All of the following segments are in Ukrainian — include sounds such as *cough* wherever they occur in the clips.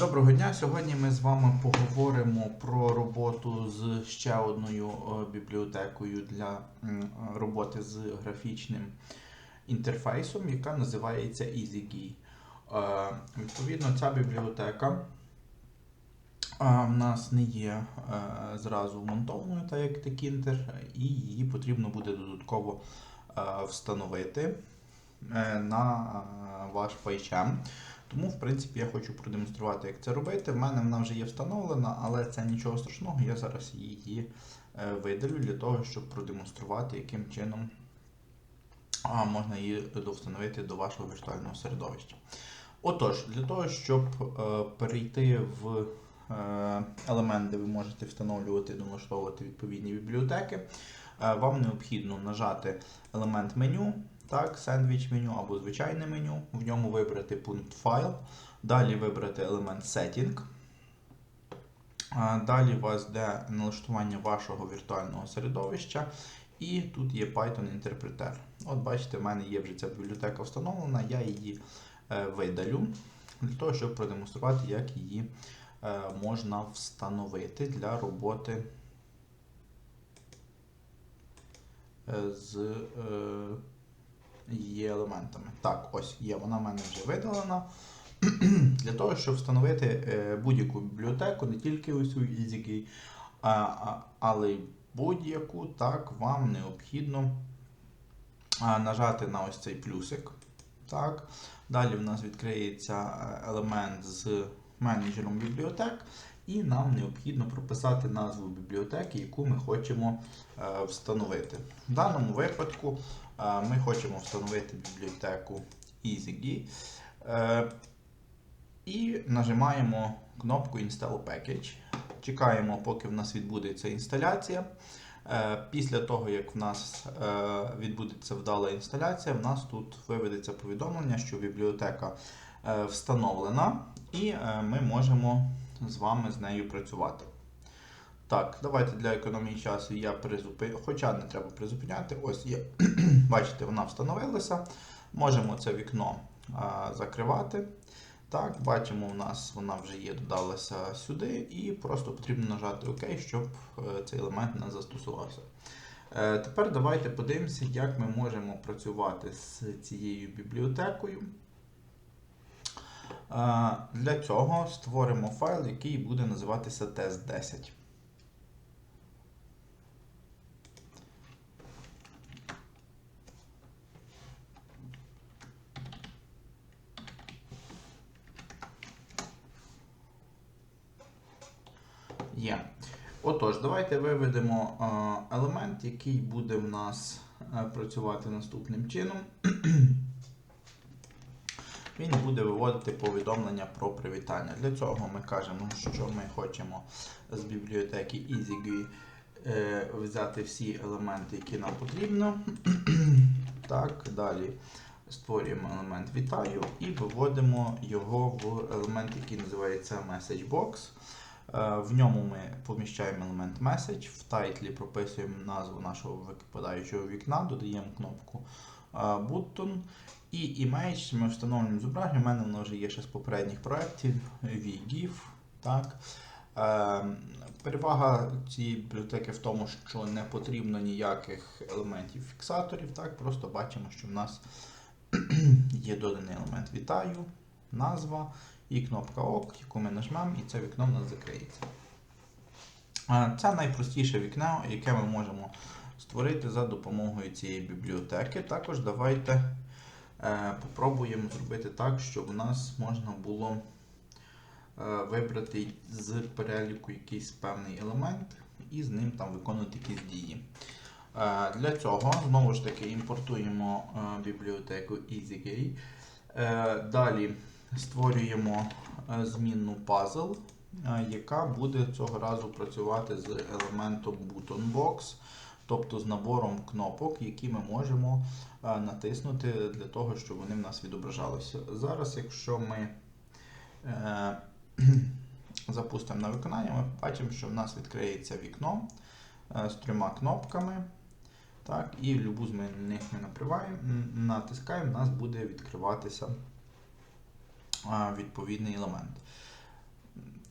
Доброго дня. Сьогодні ми з вами поговоримо про роботу з ще одною е, бібліотекою для е, роботи з графічним інтерфейсом, яка називається EasyGui. Е, Відповідно, ця бібліотека в нас не є зразу вмонтованою, так як Tkinter, і її потрібно буде додатково встановити на ваш PyCharm. Тому, в принципі, я хочу продемонструвати, як це робити. В мене вона вже є встановлена, але це нічого страшного. Я зараз її е, видалю для того, щоб продемонструвати, яким чином можна її довстановити до вашого віртуального середовища. Отож, для того, щоб е, перейти в е, елемент, де ви можете встановлювати і налаштовувати відповідні бібліотеки, вам необхідно нажати елемент меню, так, сендвіч меню або звичайне меню, в ньому вибрати пункт файл, далі вибрати елемент Setting. Далі у вас йде налаштування вашого віртуального середовища, і тут є Python інтерпретер. От бачите, в мене є вже ця бібліотека встановлена, я її е, видалю для того, щоб продемонструвати, як її е, можна встановити для роботи е, з її елементами. Так, ось є, вона в мене вже видалена. *clears throat* Для того, щоб встановити е, будь-яку бібліотеку, не тільки ось у EasyKey, але й будь-яку, так, вам необхідно нажати на ось цей плюсик. Так. Далі в нас відкриється е, елемент з менеджером бібліотек, і нам необхідно прописати назву бібліотеки, яку ми хочемо е, встановити. В даному випадку е, ми хочемо встановити бібліотеку EasyGui. Е, і нажимаємо кнопку Install Package. Чекаємо, поки в нас відбудеться інсталяція. Після того, як в нас відбудеться вдала інсталяція, в нас тут виведеться повідомлення, що бібліотека встановлена, і ми можемо з вами з нею працювати. Так, давайте для економії часу я призупиню, хоча не треба призупиняти. Ось є, *clears throat* бачите, вона встановилася. Можемо це вікно а, закривати. Так, бачимо, у нас вона вже є, додалася сюди, і просто потрібно нажати ОК, щоб е, цей елемент не застосувався. Е, Тепер давайте подивимося, як ми можемо працювати з цією бібліотекою. Для цього створимо файл, який буде називатися test10. Є. Отож, давайте виведемо елемент, який буде в нас е, працювати наступним чином. *clears throat* Він буде виводити повідомлення про привітання. Для цього ми кажемо, що ми хочемо з бібліотеки EasyGui е, взяти всі елементи, які нам потрібно. *clears throat* Так, далі створюємо елемент вітаю і виводимо його в елемент, який називається MessageBox. Е, В ньому ми поміщаємо елемент Message, в тайтлі прописуємо назву нашого випадаючого вікна, додаємо кнопку Button. І image ми встановлюємо зображення. У мене воно вже є ще з попередніх проєктів VGIF. Так. Е, Перевага цієї бібліотеки в тому, що не потрібно ніяких елементів фіксаторів. Так. Просто бачимо, що в нас *clears throat* є доданий елемент Вітаю, назва і кнопка ОК, яку ми нажмемо, і це вікно в нас закриється. Е, Це найпростіше вікно, яке ми можемо створити за допомогою цієї бібліотеки. Також давайте попробуємо зробити так, щоб у нас можна було е, вибрати з переліку якийсь певний елемент і з ним там виконувати якісь дії. Е, Для цього знову ж таки імпортуємо е, бібліотеку EasyGay. Е, Далі створюємо е, змінну е, яка буде цього разу працювати з елементом ButtonBox, тобто з набором кнопок, які ми можемо е, натиснути для того, щоб вони в нас відображалися. Зараз, якщо ми е, *clears throat* запустимо на виконання, ми бачимо, що в нас відкриється вікно е, з трьома кнопками. Так, і в любу з них ми натискаємо, у нас буде відкриватися відповідний елемент.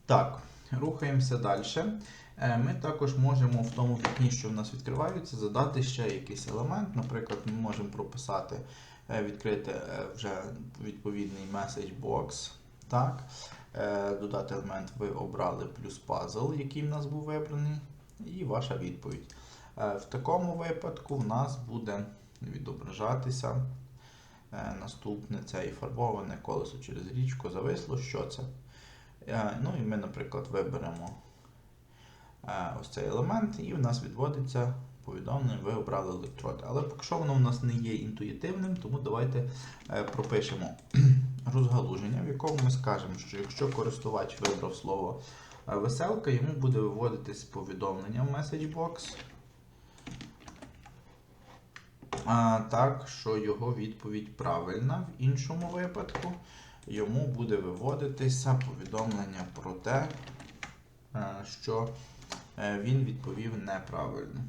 Так, рухаємося далі. Е, Ми також можемо в тому вікні, що в нас відкриваються, задати ще якийсь елемент. Наприклад, ми можемо прописати, е, відкрити е, вже відповідний message box. Так. Додати елемент ви обрали плюс пазл, який в нас був вибраний, і ваша відповідь. В такому випадку в нас буде відображатися наступне це і фарбоване колесо через річку зависло. Що це? Ну і ми, наприклад, виберемо ось цей елемент, і в нас відводиться повідомлення, ви обрали електрод. Але поки що воно в нас не є інтуїтивним, тому давайте е, пропишемо *clears throat* розгалуження, в якому ми скажемо, що якщо користувач вибрав слово е, веселка, йому буде виводитись повідомлення в box. А, так, що його відповідь правильна. В іншому випадку йому буде виводитися повідомлення про те, е, що він відповів неправильно.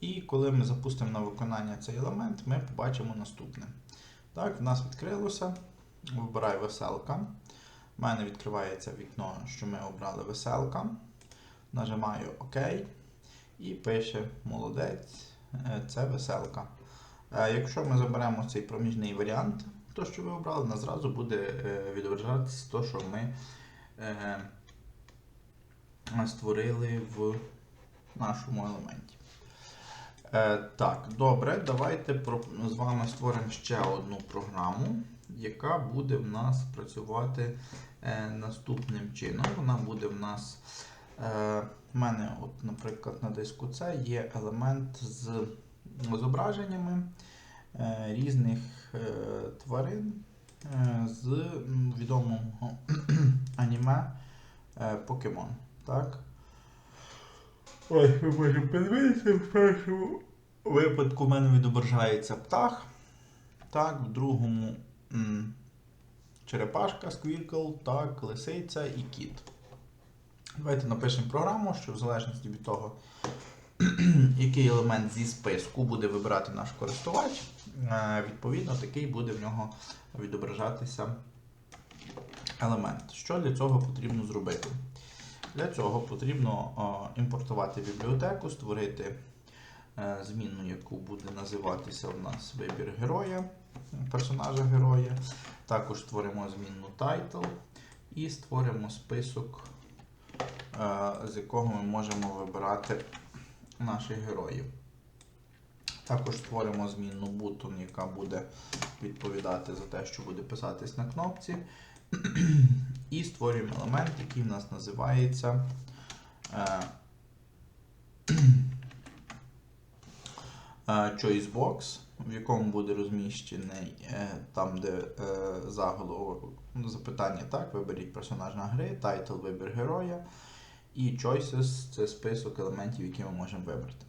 І коли ми запустимо на виконання цей елемент, ми побачимо наступне. Так, в нас відкрилося. Вибираю веселка. У мене відкривається вікно, що ми обрали веселка. Нажимаю ОК і пише молодець, е, це веселка. Е, Якщо ми заберемо цей проміжний варіант, то, що ви обрали, нас зразу буде е, відображатися те, що ми створили в нашому елементі. Так, добре, давайте з вами створимо ще одну програму, яка буде в нас працювати наступним чином. Вона буде в нас. Е, в мене, от, наприклад, на диску C є елемент з зображеннями е, різних е, тварин з відомого *clears throat* аніме Покемон. Так? Ось ми можемо подивитися в першому випадку в мене відображається птах. Так, в другому черепашка, сквіркл, так, лисиця і кіт. Давайте напишемо програму, що в залежності від того, *clears throat* який елемент зі списку буде вибирати наш користувач, е, відповідно, такий буде в нього відображатися елемент. Що для цього потрібно зробити? Для цього потрібно е, імпортувати бібліотеку, створити е, змінну, яку буде називатися у нас вибір героя, персонажа героя. Також створимо змінну title і створимо список, з якого ми можемо вибирати наших героїв. Також створимо змінну button, яка буде відповідати за те, що буде писатись на кнопці. І створюємо елемент, який в нас називається е, е, ChoiceBox, в якому буде розміщений е, там, де е, заголовок запитання, так, виберіть персонажа гри, тайтл вибір героя. І Choices це список елементів, які ми можемо вибрати.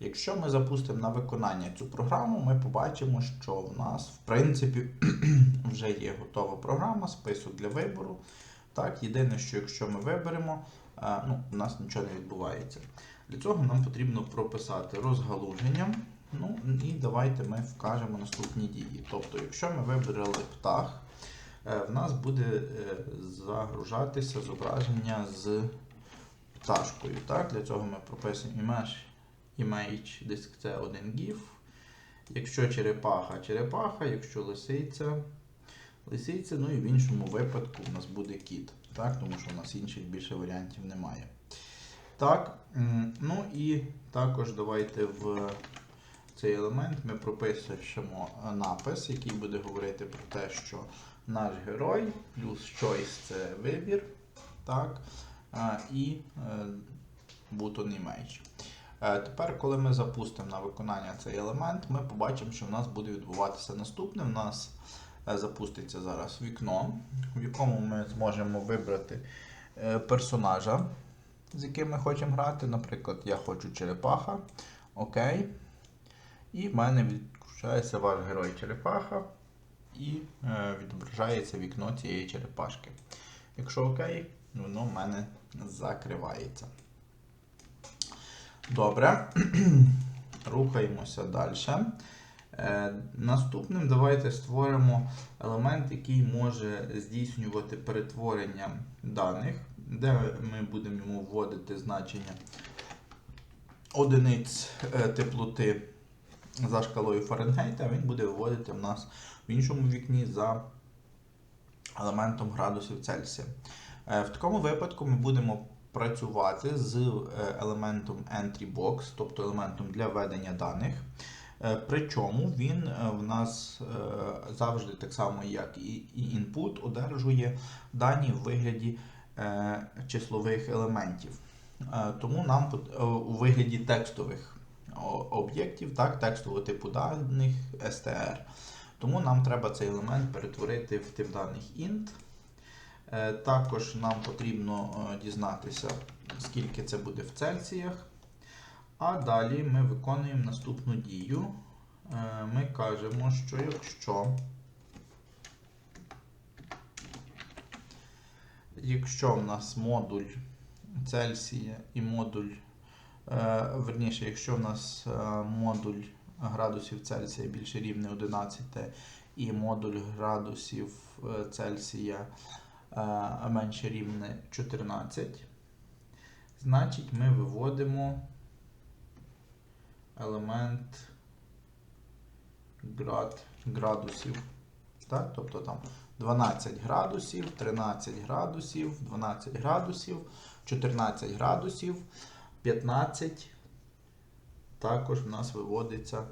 Якщо ми запустимо на виконання цю програму, ми побачимо, що в нас, в принципі, *clears throat* вже є готова програма, список для вибору. Так, Єдине, що якщо ми виберемо, а, ну, у нас нічого не відбувається. Для цього нам потрібно прописати розгалуження. Ну і давайте ми вкажемо наступні дії. Тобто, якщо ми вибрали птах, е, в нас буде е, загружатися зображення з пташкою. Так? Для цього ми прописуємо image, image disk це один GIF. Якщо черепаха, черепаха, якщо лисиця, лисиця, ну і в іншому випадку в нас буде кіт, так? тому що у нас інших більше варіантів немає. Так, ну і також давайте в цей елемент ми прописуємо напис, який буде говорити про те, що наш герой плюс choice це вибір. Так, і е, button image. Е, Тепер, коли ми запустимо на виконання цей елемент, ми побачимо, що в нас буде відбуватися наступне. У нас е, запуститься зараз вікно, в якому ми зможемо вибрати е, персонажа, з яким ми хочемо грати. Наприклад, я хочу черепаха. Окей. І в мене відключається ваш герой черепаха і відображається вікно цієї черепашки. Якщо окей, воно в мене закривається. Добре. *clears throat* Рухаємося далі. Е, наступним давайте створимо елемент, який може здійснювати перетворення даних, де ми будемо йому вводити значення одиниць е, теплоти за шкалою Фаренгейта, він буде виводити в нас в іншому вікні за елементом градусів Цельсія. Е, В такому випадку ми будемо працювати з е, елементом entry box, тобто елементом для введення даних. Е, Причому він в нас завжди так само, як і input, одержує дані в вигляді числових елементів. Тому нам у вигляді текстових об'єктів, так, текстового типу даних str. Тому нам треба цей елемент перетворити в тип даних int. Е, Також нам потрібно е, дізнатися, скільки це буде в цельсіях. А далі ми виконуємо наступну дію. Е, Ми кажемо, що якщо, якщо в нас модуль Цельсія і модуль, верніше, якщо в нас модуль градусів Цельсія більше рівне 11 і модуль градусів Цельсія е, менше рівне 14, значить ми виводимо елемент град, градусів. Так? Тобто там 12 градусів, 13 градусів, 12 градусів, 14 градусів, 15. Також в нас виводиться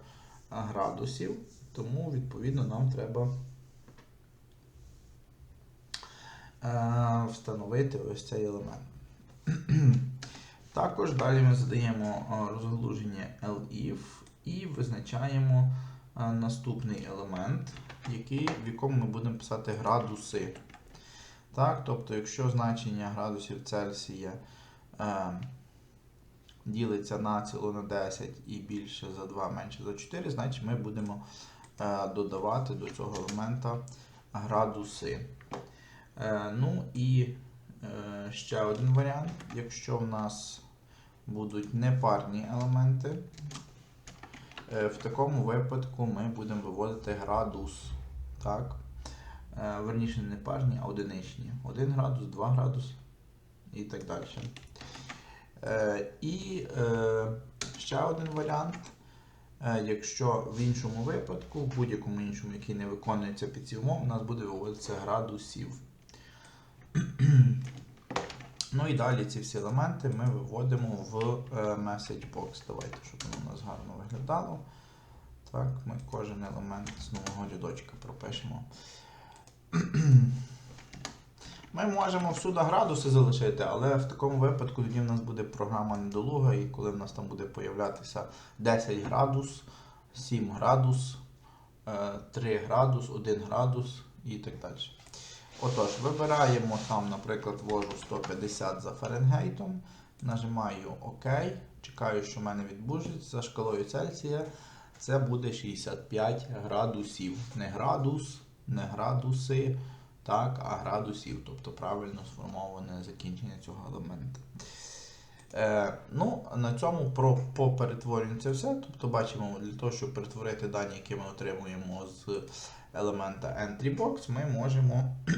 градусів. Тому, відповідно, нам треба е, встановити ось цей елемент. *clears throat* Також далі ми задаємо а, розгалуження LIF і визначаємо наступний елемент, який, в якому ми будемо писати градуси. Так, тобто, якщо значення градусів Цельсія е, ділиться на ціло на 10 і більше за 2, менше за 4, значить ми будемо е, додавати до цього елемента градуси. Е, ну і е, ще один варіант. Якщо в нас будуть непарні елементи, е, в такому випадку ми будемо виводити градус. Так? Верніше не парні, а одиничні. 1 градус, 2 градус і так далі. І ще один варіант. Якщо в іншому випадку, в будь-якому іншому, який не виконується під ці умови, у нас буде виводитися градусів. *clears throat* Ну і далі ці всі елементи ми виводимо в е, message. Давайте, щоб воно у нас гарно виглядало. Так, ми кожен елемент з нового рядочка пропишемо. *clears throat* Ми можемо всюди градуси залишити, але в такому випадку тоді в нас буде програма недолуга, і коли в нас там буде появлятися 10 градус, 7 градус, е, 3 градус, 1 градус і так далі. Отож, вибираємо там, наприклад, ввожу 150 за Фаренгейтом, нажимаю ОК, чекаю, що в мене відбудеться за шкалою Цельсія. Це буде 65 градусів. Не градус, не градуси, так, а градусів, тобто правильно сформоване закінчення цього елемента. Е, ну, на цьому про, по перетворенню це все. Тобто бачимо, для того, щоб перетворити дані, які ми отримуємо з елемента EntryBox, ми можемо *clears throat*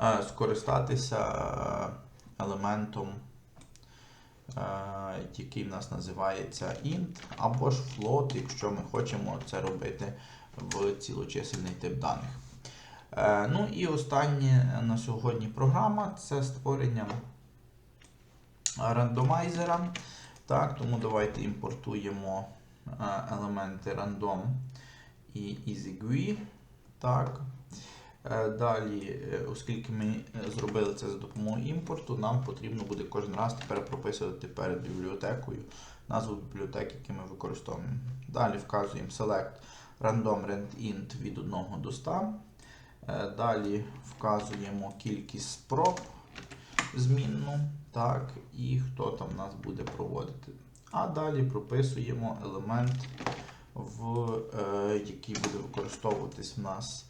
е, скористатися е, елементом, е, який в нас називається int, або ж float, якщо ми хочемо це робити в цілочисельний тип даних. Ну і останнє на сьогодні програма це створення рандомайзера. Тому давайте імпортуємо елементи random і EasyGUI. Так. Е, Далі, е, оскільки ми е, зробили це за допомогою імпорту, нам потрібно буде кожен раз тепер прописувати перед бібліотекою назву бібліотеки, яку ми використовуємо. Далі вказуємо select random randint від 1 до 100. Е, Далі вказуємо кількість спроб змінну, так, і хто там нас буде проводити. А далі прописуємо елемент, в, е, який буде використовуватись в нас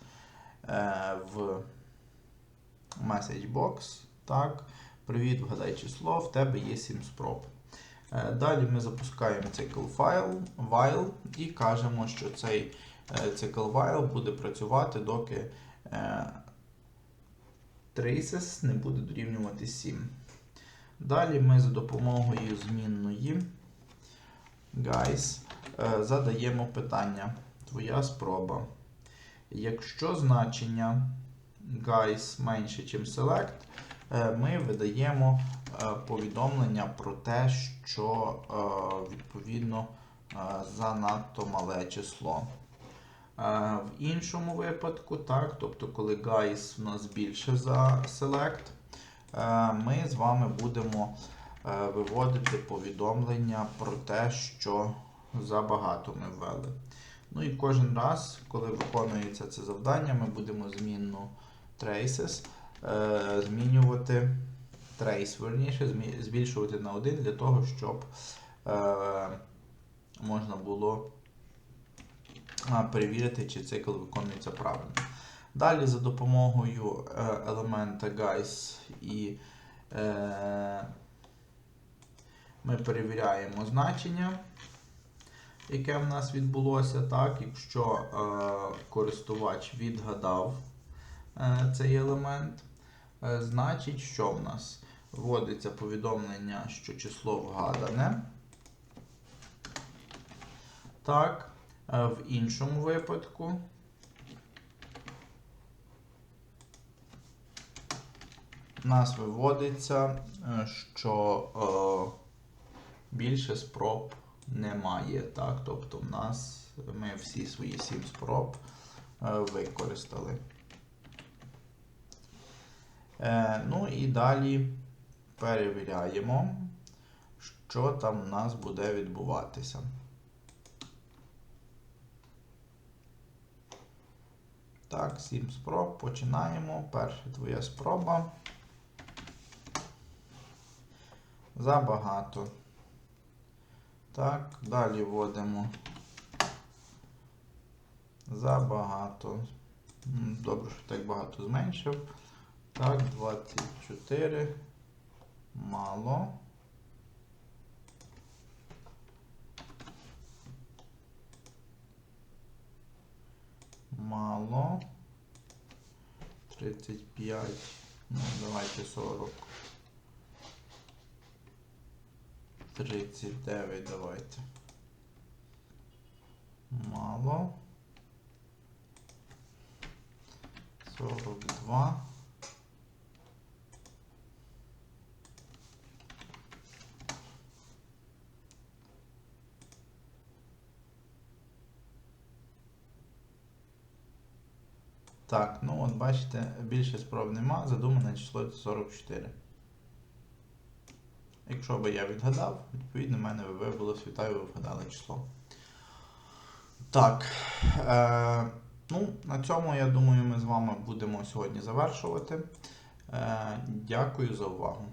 е, в message box. Так. Привіт, вгадай число, в тебе є 7 спроб. Е, Далі ми запускаємо цикл файл, while і кажемо, що цей е, цикл while буде працювати, доки е, traces не буде дорівнювати 7. Далі ми за допомогою змінної guys е, задаємо питання. Твоя спроба. Якщо значення guys менше, ніж select, е, ми видаємо е, повідомлення про те, що відповідно занадто мале число. В іншому випадку, так, тобто, коли guys у нас більше за select, ми з вами будемо виводити повідомлення про те, що забагато ми ввели. Ну і кожен раз, коли виконується це завдання, ми будемо змінну traces е, змінювати trace, верніше, збільшувати на 1 для того, щоб е, можна було перевірити, чи цикл виконується правильно. Далі за допомогою е, елемента guys і е, ми перевіряємо значення, яке в нас відбулося. Так, якщо е, користувач відгадав е, цей елемент, е, значить, що в нас? Вводиться повідомлення, що число вгадане. Так, е, в іншому випадку. У нас виводиться, е, що е, більше спроб немає. Так? Тобто в нас ми всі свої 7 спроб е, використали. Е, ну і далі перевіряємо, що там в нас буде відбуватися. Так, 7 спроб. Починаємо. Перша твоя спроба. Забагато. Так, далі вводимо. Забагато. Добре, що так багато зменшив. Так, 24. Мало. Мало. 35. Ну, давайте 40. 39 давайте. Мало. 42. Так, ну от бачите, більше спроб нема, задумане число 44. Якщо би я відгадав, відповідно, в мене виявилось було ви вгадали число. Так. Е, ну, на цьому, я думаю, ми з вами будемо сьогодні завершувати. Е, дякую за увагу.